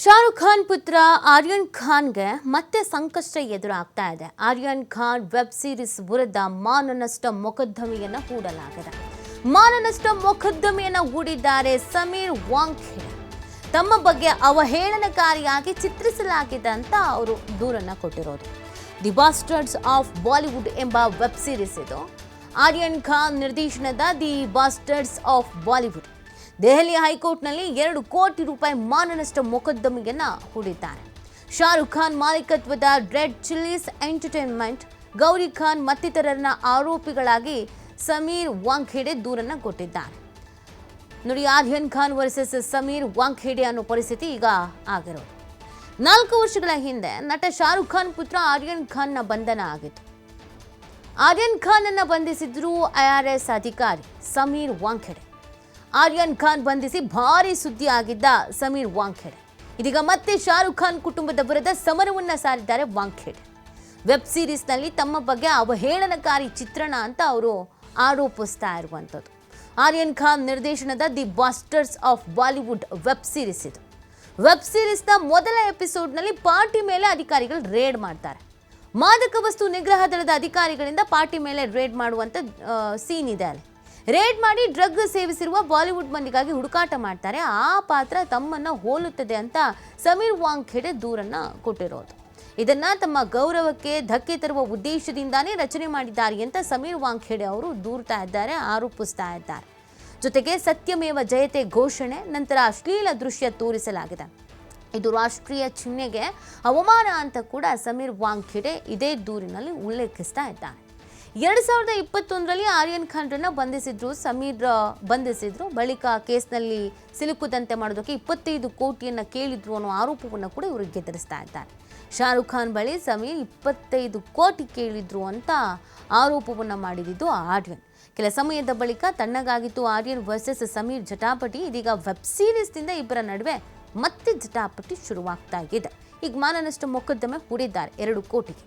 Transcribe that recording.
ಶಾರುಖ್ ಖಾನ್ ಪುತ್ರ ಆರ್ಯನ್ ಖಾನ್ಗೆ ಮತ್ತೆ ಸಂಕಷ್ಟ ಎದುರಾಗ್ತಾ ಇದೆ. ಆರ್ಯನ್ ಖಾನ್ ವೆಬ್ ಸೀರೀಸ್ ವಿರುದ್ಧ ಮಾನನಷ್ಟ ಮೊಕದ್ದಮೆಯನ್ನ ಹೂಡಲಾಗಿದೆ. ಮಾನನಷ್ಟ ಮೊಕದ್ದಮೆಯನ್ನ ಹೂಡಿದ್ದಾರೆ ಸಮೀರ್ ವಾಂಗ್ ತಮ್ಮ ಬಗ್ಗೆ ಅವಹೇಳನಕಾರಿಯಾಗಿ ಚಿತ್ರಿಸಲಾಗಿದೆ ಅಂತ ಅವರು ದೂರನ್ನ ಕೊಟ್ಟಿರೋದು. ದಿ ಬಾಸ್ಟರ್ಡ್ಸ್ ಆಫ್ ಬಾಲಿವುಡ್ ಎಂಬ ವೆಬ್ ಸೀರೀಸ್ ಇದು. ಆರ್ಯನ್ ಖಾನ್ ನಿರ್ದೇಶನದ the bastards of Bollywood. Delhi ಹೈಕೋರ್ಟ್ನಲ್ಲಿ ಎರಡು ಕೋಟಿ ರೂಪಾಯಿ ಮಾನನಷ್ಟ ಮೊಕದ್ದಮೆಯನ್ನ ಹೂಡಿದ್ದಾರೆ. ಶಾರುಖ್ ಖಾನ್ ಮಾಲೀಕತ್ವದ Red Chillies Entertainment, Gauri Khan ಮತ್ತಿತರರನ್ನ ಆರೋಪಿಗಳಾಗಿ ಸಮೀರ್ ವಾಂಖೇಡೆ ದೂರನ್ನ ಕೊಟ್ಟಿದ್ದಾರೆ. ನೋಡಿ ಆರ್ಯನ್ ಖಾನ್ ವರ್ಸಸ್ ಸಮೀರ್ ವಾಂಖೇಡೆ ಅನ್ನೋ ಪರಿಸ್ಥಿತಿ ಈಗ ಆಗಿರೋದು. ನಾಲ್ಕು ವರ್ಷಗಳ ಹಿಂದೆ ನಟ ಶಾರುಖ್ ಖಾನ್ ಪುತ್ರ ಆರ್ಯನ್ ಖಾನ್ನ ಬಂಧನ ಆಗಿತ್ತು. ಆರ್ಯನ್ ಖಾನ್ ಅನ್ನ ಬಂಧಿಸಿದ್ರು ಐಆರ್ಎಸ್ ಅಧಿಕಾರಿ ಸಮೀರ್ ವಾಂಖೆಡೆ. ಆರ್ಯನ್ ಖಾನ್ ಬಂಧಿಸಿ ಭಾರಿ ಸುದ್ದಿ ಆಗಿದ್ದ ಸಮೀರ್ ವಾಂಖೇಡ್. ಇದೀಗ ಮತ್ತೆ ಶಾರುಖ್ ಖಾನ್ ಕುಟುಂಬದ ವಿರುದ್ಧ ಸಮರವನ್ನ ಸಾರಿದ್ದಾರೆ ವಾಂಖೇಡ್. ವೆಬ್ ಸೀರೀಸ್ನಲ್ಲಿ ತಮ್ಮ ಬಗ್ಗೆ ಅವಹೇಳನಕಾರಿ ಚಿತ್ರಣ ಅಂತ ಅವರು ಆರೋಪಿಸ್ತಾ ಇರುವಂಥದ್ದು. ಆರ್ಯನ್ ಖಾನ್ ನಿರ್ದೇಶನದ the bastards of Bollywood web series ಇದು. ವೆಬ್ ಸೀರೀಸ್ನ ಮೊದಲ ಎಪಿಸೋಡ್ನಲ್ಲಿ ಪಾರ್ಟಿ ಮೇಲೆ ಅಧಿಕಾರಿಗಳು ರೇಡ್ ಮಾಡ್ತಾರೆ. ಮಾದಕ ವಸ್ತು ನಿಗ್ರಹ ದಳದ ಅಧಿಕಾರಿಗಳಿಂದ ಪಾರ್ಟಿ ಮೇಲೆ ರೇಡ್ ಮಾಡುವಂಥ ಸೀನ್ ಇದೆ ಅಲ್ಲಿ. ರೇಡ್ ಮಾಡಿ ಡ್ರಗ್ ಸೇವಿಸಿರುವ ಬಾಲಿವುಡ್ ಮಂದಿಗಾಗಿ ಹುಡುಕಾಟ ಮಾಡ್ತಾರೆ. ಆ ಪಾತ್ರ ತಮ್ಮನ್ನ ಹೋಲುತ್ತದೆ ಅಂತ ಸಮೀರ್ ವಾಂಖೆಡೆ ದೂರನ್ನ ಕೊಟ್ಟಿರೋದು. ಇದನ್ನ ತಮ್ಮ ಗೌರವಕ್ಕೆ ಧಕ್ಕೆ ತರುವ ಉದ್ದೇಶದಿಂದಾನೇ ರಚನೆ ಮಾಡಿದ್ದಾರೆ ಅಂತ ಸಮೀರ್ ವಾಂಖೆಡೆ ಅವರು ದೂರ್ತಾ ಇದ್ದಾರೆ, ಆರೋಪಿಸ್ತಾ ಇದ್ದಾರೆ. ಜೊತೆಗೆ ಸತ್ಯಮೇವ ಜಯತೆ ಘೋಷಣೆ, ನಂತರ ಅಶ್ಲೀಲ ದೃಶ್ಯ ತೋರಿಸಲಾಗಿದೆ. ಇದು ರಾಷ್ಟ್ರೀಯ ಚಿಹ್ನೆಗೆ ಅವಮಾನ ಅಂತ ಕೂಡ ಸಮೀರ್ ವಾಂಖೆಡೆ ಇದೇ ದೂರಿನಲ್ಲಿ ಉಲ್ಲೇಖಿಸ್ತಾ ಇದ್ದಾರೆ. ಎರಡು ಸಾವಿರದ ಇಪ್ಪತ್ತೊಂದರಲ್ಲಿ ಆರ್ಯನ್ ಖಾನ್ರನ್ನು ಬಂಧಿಸಿದ್ರು, ಸಮೀರ್ ಬಂಧಿಸಿದ್ರು. ಬಳಿಕ ಕೇಸ್ನಲ್ಲಿ ಸಿಲುಕುದಂತೆ ಮಾಡೋದಕ್ಕೆ ಇಪ್ಪತ್ತೈದು ಕೋಟಿಯನ್ನ ಕೇಳಿದ್ರು ಅನ್ನೋ ಆರೋಪವನ್ನು ಕೂಡ ಇವರು ಗೆದರಿಸ್ತಾ ಇದ್ದಾರೆ. ಶಾರುಖ್ ಖಾನ್ ಬಳಿ ಸಮೀರ್ ಇಪ್ಪತ್ತೈದು ಕೋಟಿ ಕೇಳಿದ್ರು ಅಂತ ಆರೋಪವನ್ನು ಮಾಡಿದ್ದು ಆರ್ಯನ್. ಕೆಲ ಸಮಯದ ಬಳಿಕ ತಣ್ಣಗಾಗಿತ್ತು ಆರ್ಯನ್ ವರ್ಸಸ್ ಸಮೀರ್ ಜಟಾಪಟಿ. ಇದೀಗ ವೆಬ್ ಸೀರೀಸ್ನಿಂದ ಇಬ್ಬರ ನಡುವೆ ಮತ್ತೆ ಜಟಾಪಟಿ ಶುರುವಾಗ್ತಾ ಇದೆ. ಈಗ ಮಾನನಷ್ಟು ಮೊಕದ್ದಮೆ ಹೂಡಿದ್ದಾರೆ ಎರಡು ಕೋಟಿಗೆ.